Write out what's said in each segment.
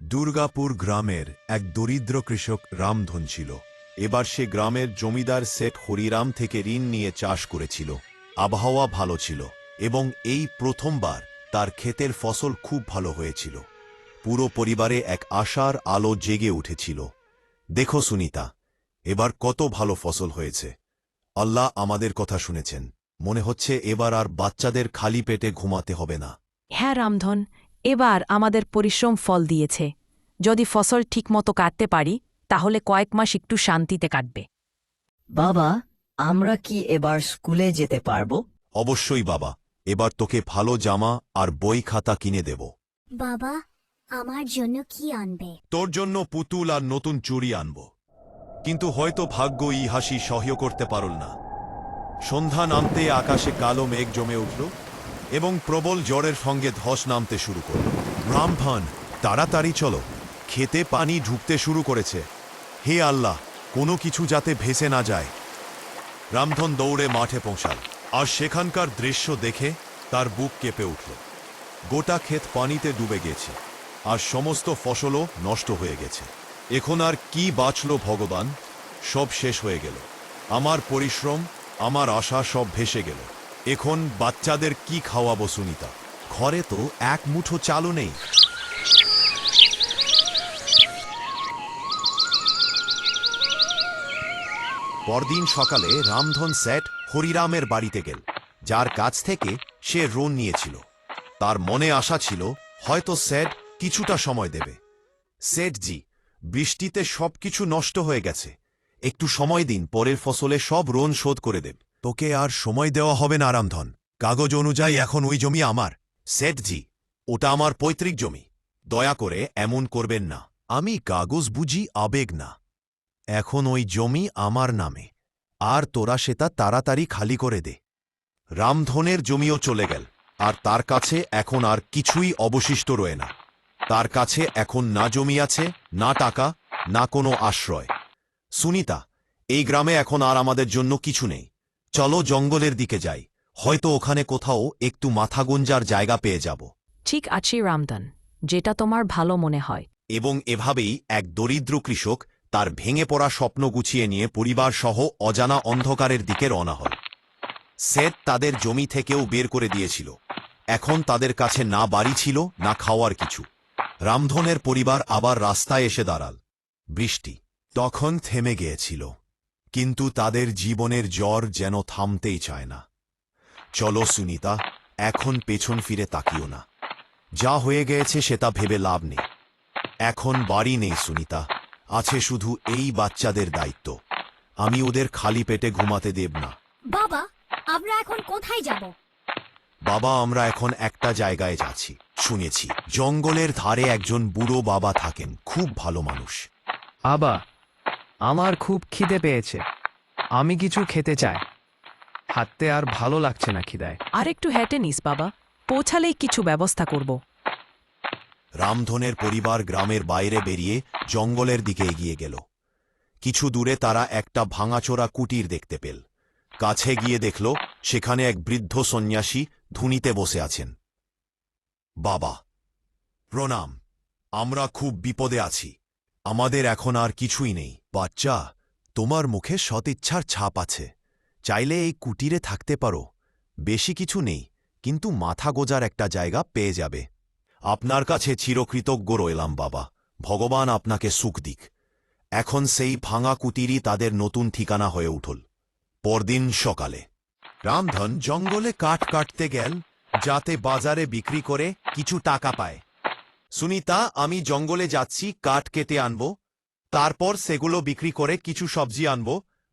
দুর্গাপুর গ্রামের এক দরিদ্র কৃষক রামধন ছিল। এবার সে গ্রামের জমিদার সেট হরিরাম থেকে ঋণ নিয়ে চাষ করেছিল। আবহাওয়া ভালো ছিল এবং এই প্রথমবার তার ক্ষেতের ফসল খুব ভালো হয়েছিল। পুরো পরিবারে এক আশার আলো জেগে উঠেছিল। দেখো সুনিতা, এবার কত ভালো ফসল হয়েছে। আল্লাহ আমাদের কথা শুনেছেন। মনে হচ্ছে এবার আর বাচ্চাদের খালি পেটে ঘুমাতে হবে না। হ্যাঁ রামধন এবার আমাদের পরিশ্রম ফল দিয়েছে। যদি ফসল ঠিকমতো কাটতে পারি তাহলে কয়েক মাস একটু শান্তিতে কাটবে। বাবা আমরা কি এবার স্কুলে যেতে পারব? অবশ্যই বাবা। এবার তোকে ভালো জামা আর বই খাতা কিনে দেব। বাবা আমার জন্য কি আনবে? তোর জন্য পুতুল আর নতুন চুড়ি আনব। কিন্তু হয়তো ভাগ্য ই হাসি সহ্য করতে পারল না। সন্ধ্যা নামতে আকাশে কালো মেঘ জমে উঠল। এবং প্রবল জ্বরের সঙ্গে ধস নামতে শুরু করল। রামভান তাড়াতাড়ি চলো। খেতে পানি ঢুকতে শুরু করেছে। হে আল্লাহ, কোনো কিছু যাতে ভেসে না যায়। রামধন দৌড়ে মাঠে পৌঁছাল। আর সেখানকার দৃশ্য দেখে তার বুক কেঁপে উঠল। গোটা ক্ষেত পানিতে ডুবে গেছে। আর সমস্ত ফসলও নষ্ট হয়ে গেছে। এখন আর কি বাঁচল ভগবান? সব শেষ হয়ে গেল। আমার পরিশ্রম, আমার আশা সব ভেসে গেল। এখন বাচ্চাদের কি খাওয়াবো সুনিতা? ঘরে তো এক মুঠো চালও নেই। পরদিন সকালে রামধন সেট হরিরামের বাড়িতে গেল, যার কাছ থেকে সে ঋণ নিয়েছিল। তার মনে আশা ছিল, হয়তো সেট কিছুটা সময় দেবে। সেটজি বৃষ্টিতে সবকিছু নষ্ট হয়ে গেছে। একটু সময় দিন, পরের ফসলে সব ঋণ শোধ করে দেব। তোকে আর সময় দেওয়া হবে না, রামধন। কাগজ অনুযায়ী এখন ওই জমি আমার। সেটজি ওটা আমার পৈতৃক জমি। দয়া করে এমন করবেন না। আমি কাগজ বুঝি আবেগ না। এখন ওই জমি আমার নামে। আর তোরা সেটা তাড়াতাড়ি খালি করে দে। রামধনের জমিও চলে গেল। আর তার কাছে এখন আর কিছুই অবশিষ্ট রয়ে না। তার কাছে এখন না জমি আছে, না টাকা, না কোনো আশ্রয়। সুনিতা, এই গ্রামে এখন আর আমাদের জন্য কিছু নেই। চলো জঙ্গলের দিকে যাই হয়তো ওখানে কোথাও একটু মাথা গুঞ্জার জায়গা পেয়ে যাব। ঠিক আছে রামধন যেটা তোমার ভালো মনে হয়। এবং এভাবেই এক দরিদ্র কৃষক তার ভেঙে পড়া স্বপ্ন গুছিয়ে নিয়ে পরিবার সহ অজানা অন্ধকারের দিকে রওনা হয়। সেট তাদের জমি থেকেও বের করে দিয়েছিল। এখন তাদের কাছে না বাড়ি ছিল না খাওয়ার কিছু। রামধনের পরিবার আবার রাস্তায় এসে দাঁড়াল। বৃষ্টি তখন থেমে গিয়েছিল। কিন্তু তাদের জীবনের জ্বর যেন থামতেই চায় না। চলো সুনিতা এখন পেছন ফিরে তাকিও না। যা হয়ে গেছে সেটা ভেবে লাভ নেই। এখন বাড়ি নেই সুনিতা। আছে শুধু এই বাচ্চাদের দায়িত্ব। আমি ওদের খালি পেটে ঘুমাতে দেব না। বাবা আমরা এখন কোথায় যাব? বাবা আমরা এখন একটা জায়গায় যাচ্ছি। শুনেছি জঙ্গলের ধারে একজন বুড়ো বাবা থাকেন খুব ভালো মানুষ। আবা আমার খুব খিদে পেয়েছে। আমি কিছু খেতে চাই। হাঁটতে আর ভালো লাগছে না খিদায়। আর একটু হেঁটে নিস বাবা। পৌঁছালেই কিছু ব্যবস্থা করব। রামধনের পরিবার গ্রামের বাইরে বেরিয়ে জঙ্গলের দিকে এগিয়ে গেল। কিছু দূরে তারা একটা ভাঙাচোরা কুটির দেখতে পেল। কাছে গিয়ে দেখল সেখানে এক বৃদ্ধ সন্ন্যাসী ধুনিতে বসে আছেন। বাবা প্রণাম। আমরা খুব বিপদে আছি। আমাদের এখন আর কিছুই নেই। বাচ্চা, তোমার মুখে সদিচ্ছার ছাপ আছে। চাইলে এই কুটিরে থাকতে পারো। বেশি কিছু নেই, কিন্তু মাথা গোজার একটা জায়গা পেয়ে যাবে। আপনার কাছে চিরকৃতজ্ঞ রইলাম, বাবা। ভগবান আপনাকে সুখ দিক। এখন সেই ভাঙা কুটিরই তাদের নতুন ঠিকানা হয়ে উঠল। পরদিন সকালে। রামধন জঙ্গলে কাঠ কাটতে গেল, যাতে বাজারে বিক্রি করে কিছু টাকা পায়। সুনিতা আমি জঙ্গলে যাচ্ছি কাঠ কেটে আনব। তারপর সেগুলো বিক্রি করে কিছু সবজি আনব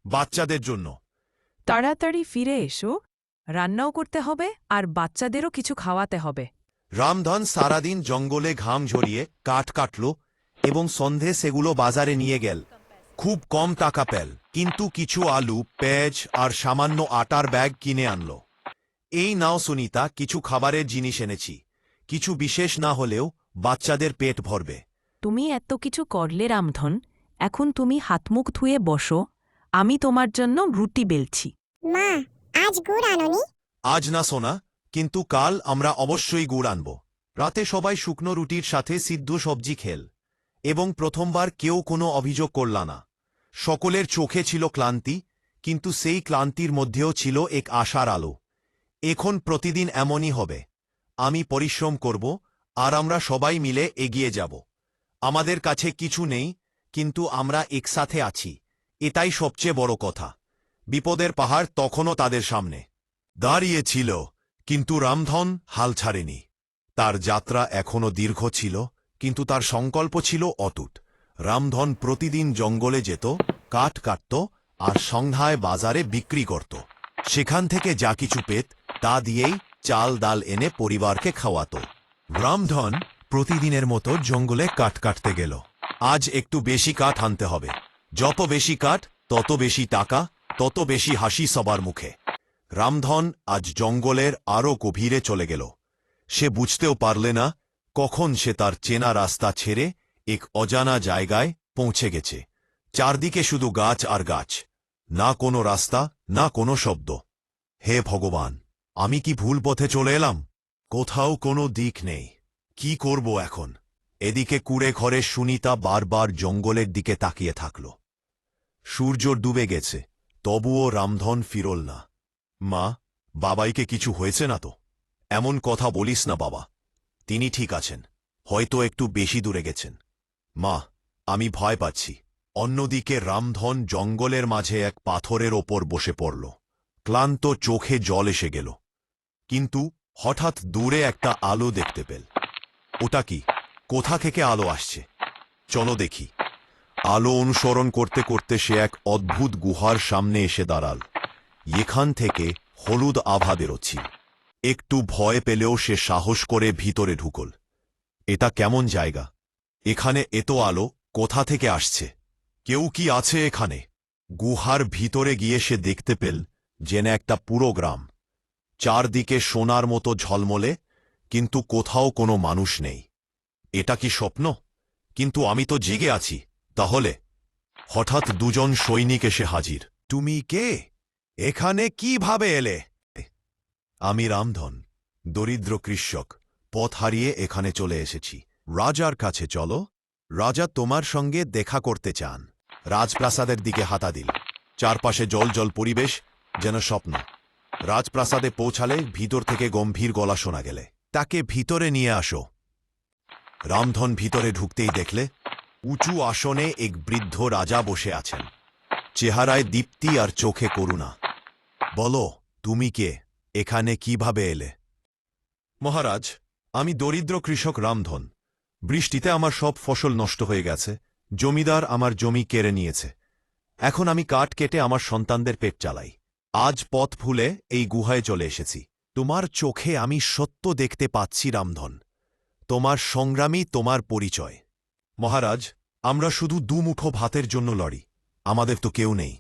বাচ্চাদের জন্য। তাড়াতাড়ি ফিরে এসো। রান্নাও করতে হবে আর বাচ্চাদেরও কিছু খাওয়াতে হবে। রামধন সারাদিন জঙ্গলে ঘাম ঝরিয়ে কাঠ কাটল এবং সন্ধে সেগুলো বাজারে নিয়ে গেল। খুব কম টাকা পেল কিন্তু কিছু আলু পেঁয়াজ আর সামান্য আটার ব্যাগ কিনে আনল। এই নাও সুনিতা কিছু খাবারের জিনিস এনেছি। কিছু বিশেষ না হলেও বাচ্চাদের পেট ভরবে। তুমি এত কিছু করলে রামধন এখন তুমি হাতমুখ ধুয়ে বসো আমি তোমার জন্য রুটি বেলছি। মা আজ গুড় আনোনি? আজ না সোনা কিন্তু কাল আমরা অবশ্যই গুড় আনব। রাতে সবাই শুকনো রুটির সাথে সিদ্ধ সবজি খেল এবং প্রথমবার কেউ কোনো অভিযোগ করল না। সকলের চোখে ছিল ক্লান্তি কিন্তু সেই ক্লান্তির মধ্যেও ছিল এক আশার আলো। এখন প্রতিদিন এমনই হবে। আমি পরিশ্রম করব, আর আমরা সবাই মিলে এগিয়ে যাব। আমাদের কাছে কিছু নেই, কিন্তু আমরা একসাথে আছি। এটাই সবচেয়ে বড় কথা। বিপদের পাহাড় তখনও তাদের সামনে। দাঁড়িয়েছিল কিন্তু রামধন হাল ছাড়েনি। তার যাত্রা এখনও দীর্ঘ ছিল, কিন্তু তার সংকল্প ছিল অটুট। রামধন প্রতিদিন জঙ্গলে যেত, কাঠ কাটত, আর সন্ধ্যায় বাজারে বিক্রি করত। সেখান থেকে যা কিছু পেত, তা দিয়েই চাল ডাল এনে পরিবারকে খাওয়াত। রামধন প্রতিদিনের মতো জঙ্গলে কাঠ কাটতে গেল। আজ একটু বেশি কাঠ আনতে হবে। যত বেশি কাঠ, তত বেশি টাকা, তত বেশি হাসি সবার মুখে। রামধন আজ জঙ্গলের আরও গভীরে চলে গেল। সে বুঝতেও পারলে না কখন সে তার চেনা রাস্তা ছেড়ে এক অজানা জায়গায় পৌঁছে গেছে। চারদিকে শুধু গাছ আর গাছ। না কোনো রাস্তা, না কোনো শব্দ। হে ভগবান! আমি কি ভুল পথে চলে এলাম? কোথাও কোনো দিক নেই। কি করব এখন? এদিকে কুড়ে ঘরে সুনিতা বারবার জঙ্গলের দিকে তাকিয়ে থাকল। সূর্য ডুবে গেছে, তবুও রামধন ফিরল না। মা, বাবাইকে কিছু হয়েছে না তো? এমন কথা বলিস না বাবা। তিনি ঠিক আছেন, হয়তো একটু বেশি দূরে গেছেন। মা, আমি ভয় পাচ্ছি। অন্যদিকে রামধন জঙ্গলের মাঝে এক পাথরের ওপর বসে পড়ল। ক্লান্ত চোখে জল এসে গেল। কিন্তু হঠাৎ দূরে একটা আলো দেখতে পেল। ওটা কি? কোথা থেকে আলো আসছে? চলো দেখি। আলো অনুসরণ করতে করতে সে এক অদ্ভুত গুহার সামনে এসে দাঁড়াল। এখান থেকে হলুদ আভা বেরোচ্ছিল। একটু ভয় পেলেও সে সাহস করে ভিতরে ঢুকল। এটা কেমন জায়গা? এখানে এত আলো কোথা থেকে আসছে? কেউ কি আছে এখানে? গুহার ভিতরে গিয়ে সে দেখতে পেল যেন একটা পুরো গ্রাম। চারদিকে সোনার মতো ঝলমলে, কিন্তু কোথাও কোনো মানুষ নেই। এটা কি স্বপ্ন? কিন্তু আমি তো জেগে আছি। তাহলে? হঠাৎ দুজন সৈনিক এসে হাজির। তুমি কে? এখানে কীভাবে এলে? আমি রামধন, দরিদ্র কৃষক, পথ হারিয়ে এখানে চলে এসেছি। রাজার কাছে চলো। রাজা তোমার সঙ্গে দেখা করতে চান। রাজপ্রাসাদের দিকে হাতা দিল। চারপাশে জল জল পরিবেশ, যেন স্বপ্ন। রাজপ্রাসাদে পৌঁছালে ভিতর থেকে গম্ভীর গলা শোনা গেলে। তাকে ভিতরে নিয়ে আসো। রামধন ভিতরে ঢুকতেই দেখলে উঁচু আসনে এক বৃদ্ধ রাজা বসে আছেন। চেহারায় দীপ্তি আর চোখে করুণা। বলো, তুমি কে? এখানে কীভাবে এলে? মহারাজ, আমি দরিদ্র কৃষক রামধন। বৃষ্টিতে আমার সব ফসল নষ্ট হয়ে গেছে। জমিদার আমার জমি কেড়ে নিয়েছে। এখন আমি কাঠ কেটে আমার সন্তানদের পেট চালাই। আজ পথ ভুলে এই গুহায় চলে এসেছি। তোমার চোখে আমি সত্য দেখতে পাচ্ছি, রামধন। তোমার সংগ্রামী তোমার পরিচয়। মহারাজ, আমরা শুধু দুমুঠো ভাতের জন্য লড়ি, আমাদের তো কেউ নেই।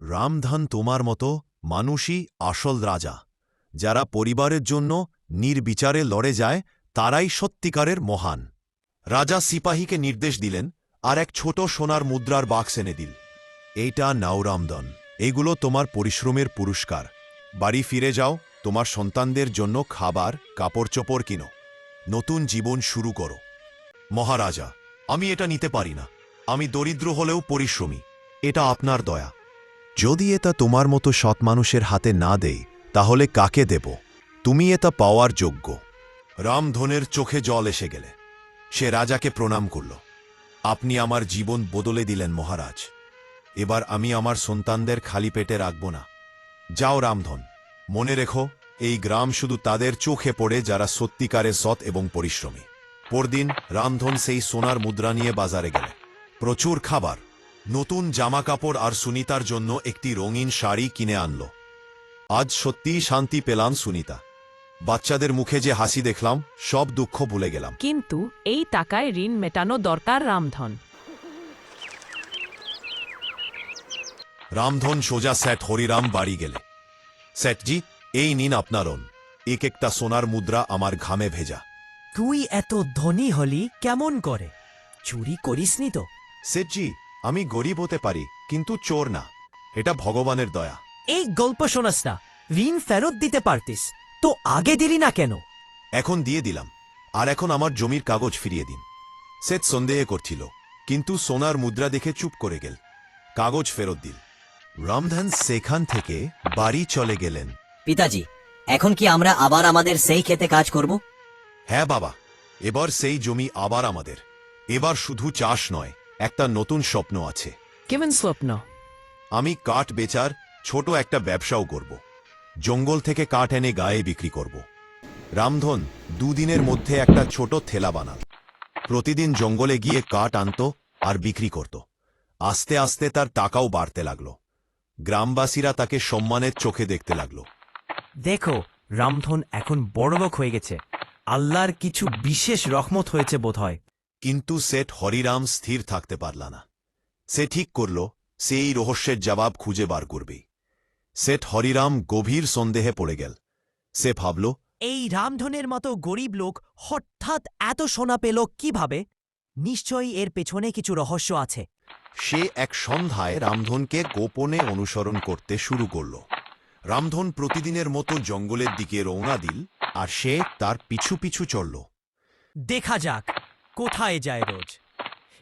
রামধন তোমার মতো মানুষই আসল রাজা। যারা পরিবারের জন্য নির্বিচারে লড়ে যায়, তারাই সত্যিকারের মহান। রাজা সিপাহীকে নির্দেশ দিলেন, আর এক ছোট সোনার মুদ্রার বাক্স এনে দিল। এইটা নাও রামদন এগুলো তোমার পরিশ্রমের পুরস্কার। বাড়ি ফিরে যাও, তোমার সন্তানদের জন্য খাবার কাপড় চোপড় কিনো। নতুন জীবন শুরু করো। মহারাজা, আমি এটা নিতে পারি না। আমি দরিদ্র হলেও পরিশ্রমী। এটা আপনার দয়া। যদি এটা তোমার মতো সৎ মানুষের হাতে না দেই, তাহলে কাকে দেব? তুমি এটা পাওয়ার যোগ্য। রামধনের চোখে জল এসে গেলে। সে রাজাকে প্রণাম করল। আপনি আমার জীবন বদলে দিলেন মহারাজ। এবার আমি আমার সন্তানদের খালি পেটে রাখব না। যাও রামধন, মনে রেখো, এই গ্রাম শুধু তাদের চোখে পড়ে যারা সত্যিকারে সৎ এবং পরিশ্রমী। পরদিন রামধন সেই সোনার মুদ্রা নিয়ে বাজারে গেলে। প্রচুর খাবার, নতুন জামাকাপড় আর সুনিতার জন্য একটি রঙিন শাড়ি কিনে আনল। আজ সত্যিই শান্তি পেলাম সুনিতা। বাচ্চাদের মুখে যে হাসি দেখলাম, সব দুঃখ ভুলে গেলাম। কিন্তু এই টাকায় ঋণ মেটানো দরকার রামধন। রামধন সোজা স্যাট হরিরাম বাড়ি গেলে। স্যাটজি এই নিন আপনার ওন। এক একটা সোনার মুদ্রা আমার ঘামে ভেজা। তুই এত ধনী হলি কেমন করে? চুরি করিসনি তো? সেটজি আমি গরিব হতে পারি কিন্তু চোর না। এটা ভগবানের দয়া। এই গল্প শোনাস না। ঋণ ফেরত দিতে পারতিস। তো আগে দিলি না কেন? এখন দিয়ে দিলাম। আর এখন আমার জমির কাগজ ফিরিয়ে দিন। সেট সন্দেহ করছিল কিন্তু সোনার মুদ্রা দেখে চুপ করে গেল। কাগজ ফেরত দিল। রামধন সেখান থেকে বাড়ি চলে গেলেন। পিতাজি এখন কি আমরা আবার আমাদের সেই খেতে কাজ করব? হ্যাঁ বাবা এবার সেই জমি আবার আমাদের। এবার শুধু চাষ নয় একটা নতুন স্বপ্ন আছে। কেমন স্বপ্ন? আমি কাঠ বেচার ছোট একটা ব্যবসাও করব। জঙ্গল থেকে কাঠ এনে গায়ে বিক্রি করব। রামধন দুদিনের মধ্যে একটা ছোট থেলা বানাল। প্রতিদিন জঙ্গলে গিয়ে কাঠ আনত আর বিক্রি করত। আস্তে আস্তে তার টাকাও বাড়তে লাগল। গ্রামবাসীরা তাকে সম্মানের চোখে দেখতে লাগল। দেখো রামধন এখন বড়লোক হয়ে গেছে। আল্লাহর কিছু বিশেষ রহমত হয়েছে বোধহয়। কিন্তু সেট হরিরাম স্থির থাকতে পারল না। সে ঠিক করল সে এই রহস্যের জবাব খুঁজে বার করবে। সেট হরিরাম গভীর সন্দেহে পড়ে গেল। সে ভাবল এই রামধনের মতো গরিব লোক হঠাৎ এত সোনা পেল কীভাবে? নিশ্চয়ই এর পেছনে কিছু রহস্য আছে। সে এক সন্ধ্যায় রামধনকে গোপনে অনুসরণ করতে শুরু করল। রামধন প্রতিদিনের মতো জঙ্গলের দিকে রওনা দিল আর সে তার পিছু পিছু চলল। দেখা যাক কোথায় যায় রোজ।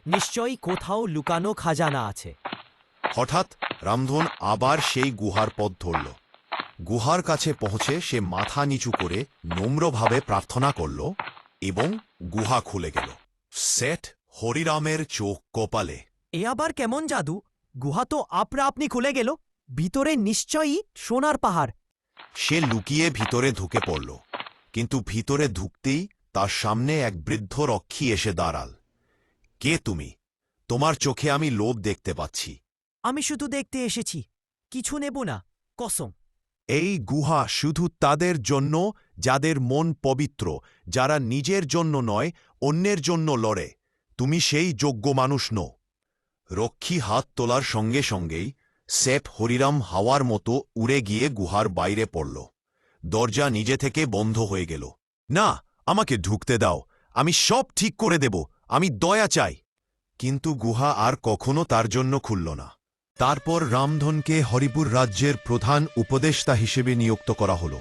নিশ্চয়ই কোথাও লুকানো খাজানা আছে। হঠাৎ রামধন আবার সেই গুহার পথ ধরল। গুহার কাছে পৌঁছে সে মাথা নিচু করে নম্রভাবে প্রার্থনা করল এবং গুহা খুলে গেল। সেট হরিরামের চোখ কপালে। এ আবার কেমন জাদু? গুহা তো আপনা আপনি খুলে গেল। ভিতরে নিশ্চয়ই সোনার পাহাড়। সে লুকিয়ে ভিতরে ঢুকে পড়ল। কিন্তু ভিতরে ঢুকতেই তার সামনে এক বৃদ্ধ রক্ষী এসে দাঁড়াল। কে তুমি? তোমার চোখে আমি লোভ দেখতে পাচ্ছি। আমি শুধু দেখতে এসেছি। কিছু নেব না। কসম। এই গুহা শুধু তাদের জন্য যাদের মন পবিত্র যারা নিজের জন্য নয় অন্যের জন্য লড়ে। তুমি সেই যোগ্য মানুষ নো রক্ষী হাত তোলার সঙ্গে সঙ্গেই সেপ হরিরাম হাওয়ার মতো উড়ে গিয়ে গুহার বাইরে পড়ল। দরজা নিজে থেকে বন্ধ হয়ে গেল। না, আমাকে ঢুকতে দাও। আমি সব ঠিক করে দেব। আমি দয়া চাই। কিন্তু গুহা আর কখনো তার জন্য খুলল না। তারপর রামধনকে হরিপুর রাজ্যের প্রধান উপদেষ্টা হিসেবে নিযুক্ত করা হল।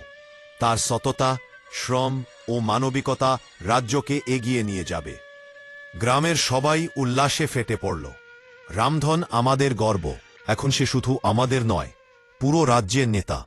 তার সততা, শ্রম ও মানবিকতা রাজ্যকে এগিয়ে নিয়ে যাবে। গ্রামের সবাই উল্লাসে ফেটে পড়ল। রামধন আমাদের গর্ব এখন সে শুধু আমাদের নয় পুরো রাজ্যের নেতা।